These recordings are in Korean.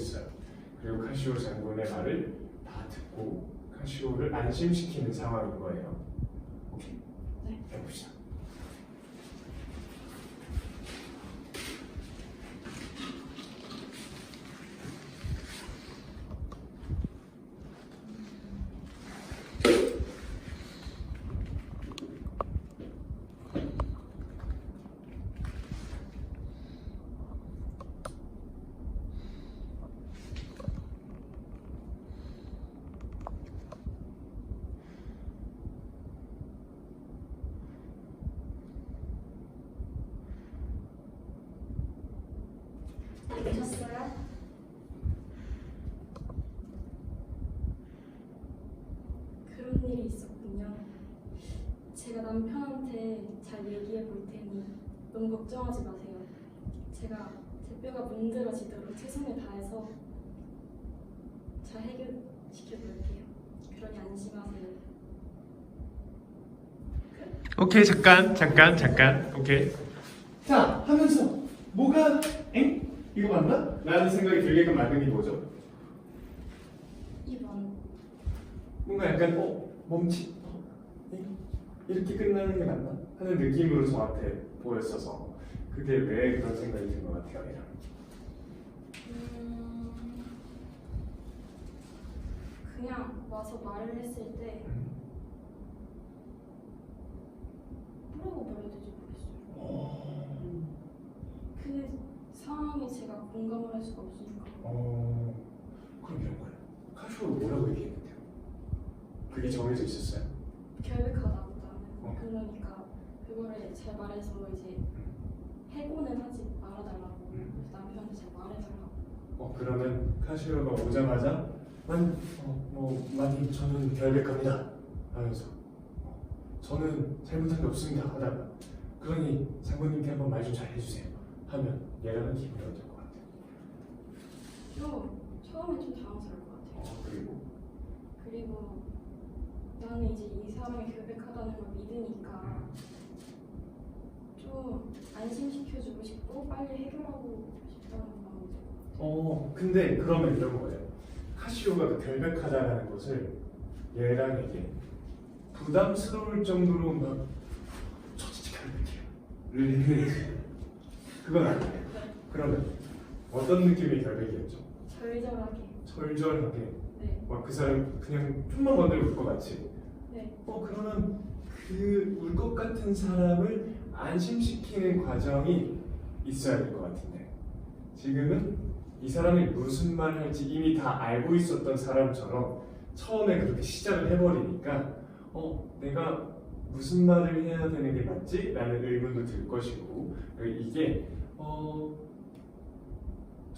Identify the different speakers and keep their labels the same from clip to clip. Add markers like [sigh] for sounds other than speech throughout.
Speaker 1: 있어요. 그리고 카시오 장군의 말을 다 듣고 카시오를 안심시키는 상황인 거예요. 오케이.
Speaker 2: 네.
Speaker 1: 해봅시다.
Speaker 2: 되셨어요? 그런 일이 있었군요. 제가 남편한테 잘 얘기해 볼 테니 너무 걱정하지 마세요. 제가 제 뼈가 문드러지도록 최선을 다해서 잘 해결시켜 볼게요. 그러니 안심하세요.
Speaker 1: 오케이 잠깐 잠깐 잠깐 오케이 자 하면서 뭐가 엥 이거 맞나? 라는 생각이 들게끔 만든 게 뭐죠?
Speaker 2: 이번
Speaker 1: 뭔가 약간 어 멈칫 어, 엥? 이렇게 끝나는 게 맞나? 하는 느낌으로 저한테 보였어서 그게 왜 그런 생각이 든 것 같아요
Speaker 2: 음, 그냥 와서 말을 했을 때뭐라고 말해야 될지 모르겠어요. 그 상황에 제가 공감을 할 수가 없으니까
Speaker 1: 어 그럼 이런 거예요 카슈가 뭐라고 얘기했는데요? 그게 정해져 있었어요?
Speaker 2: 결백하다고 나는
Speaker 1: 어.
Speaker 2: 그러니까 그거를 잘 말해서 이제 해고는 하지 말아달라고
Speaker 1: 음.
Speaker 2: 남편한테 잘 말해달라고
Speaker 1: 어 그러면 카시오가 오자마자 만, 어, 뭐 많이 저는 결백합니다 하면서 어, 저는 잘못한 게 없습니다 하다가 그러니 장군님께 한번 말 좀 잘 해주세요 하면 얘랑은 기분이 어떨?
Speaker 2: 좀 처음에 좀 당황스러울 것 같아요.
Speaker 1: 어 그리고?
Speaker 2: 그리고 나는 이제 이 사람이 결백하다는 걸 믿으니까 좀 안심시켜주고 싶고 빨리 해결하고 싶다는 마음이
Speaker 1: 어 근데 그러면 이런 거예요. 카시오가 그 결백하다라는 것을 얘랑에게 부담스러울 정도로 막저 진짜 결백해요 를 했는지 그건 아니에요. 그러면 어떤 느낌의 결백이었죠?
Speaker 2: 절절하게.
Speaker 1: 절절하게.
Speaker 2: 네,
Speaker 1: 막 그 사람 그냥 좀만 건드려 울것 같이
Speaker 2: 네,
Speaker 1: 어 그러면 그 울 것 같은 사람을 안심시키는 과정이 있어야 될 것 같은데. 지금은 이 사람이 무슨 말을 할지 이미 다 알고 있었던 사람처럼 처음에 그렇게 시작을 해버리니까 어 내가 무슨 말을 해야 되는 게 맞지? 라는 의문도 들 것이고 이게 어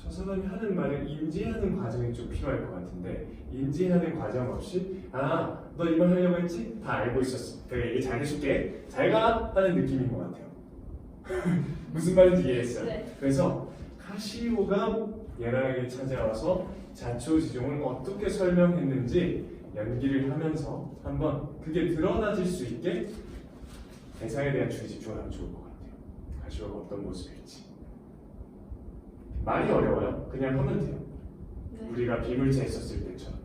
Speaker 1: 저 사람이 하는 말을 인지하는 과정이 좀 필요할 것 같은데 인지하는 과정 없이 아 너 이 말 하려고 했지? 다 알고 있었어. 내가 얘기 잘 해줄게. 잘가! 하는 느낌인 것 같아요. [laughs] 무슨 말인지 이해했어요?
Speaker 2: 네.
Speaker 1: 그래서 카시오가 예랑에게 찾아와서 자초지종을 어떻게 설명했는지 연기를 하면서 한번 그게 드러나질 수 있게 대상에 대한 주의 집중을 하면 좋을 것 같아요. 카시오가 어떤 모습일지 말이 어려워요. 그냥 하면 돼요.
Speaker 2: 네.
Speaker 1: 우리가 비물차 있었을 때처럼.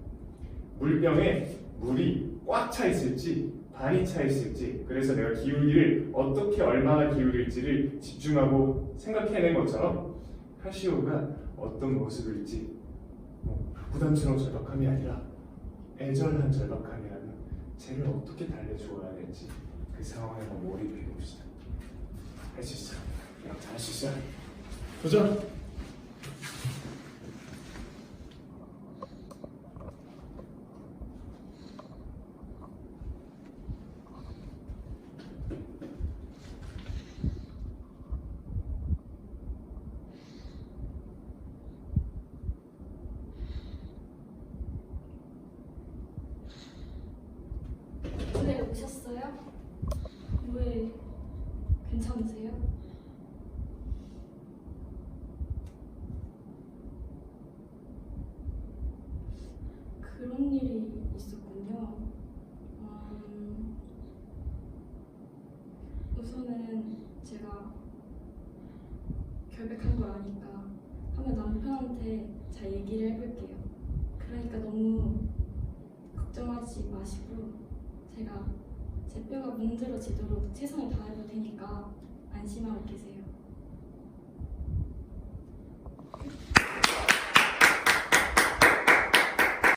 Speaker 1: 물병에 물이 꽉 차 있을지 반이 차 있을지 그래서 내가 기울기를 어떻게 얼마나 기울일지를 집중하고 생각해낸 것처럼 카시오가 어떤 모습일지 뭐 부담스러운 절박함이 아니라 애절한 절박함이라면 쟤를 어떻게 달래주어야 될지 그 상황에 몰입해 봅시다. 할 수 있어 잘할 수 있어 도전
Speaker 2: 괜찮으세요? 그런 일이 있었군요. 음, 우선은 제가 결백한 걸 아니까 한번 남편한테 잘 얘기를 해볼게요. 그러니까 너무 걱정하지 마시고 제가 제 뼈가 문드러지도록 최선을 다해볼 테니까 안심하고 계세요.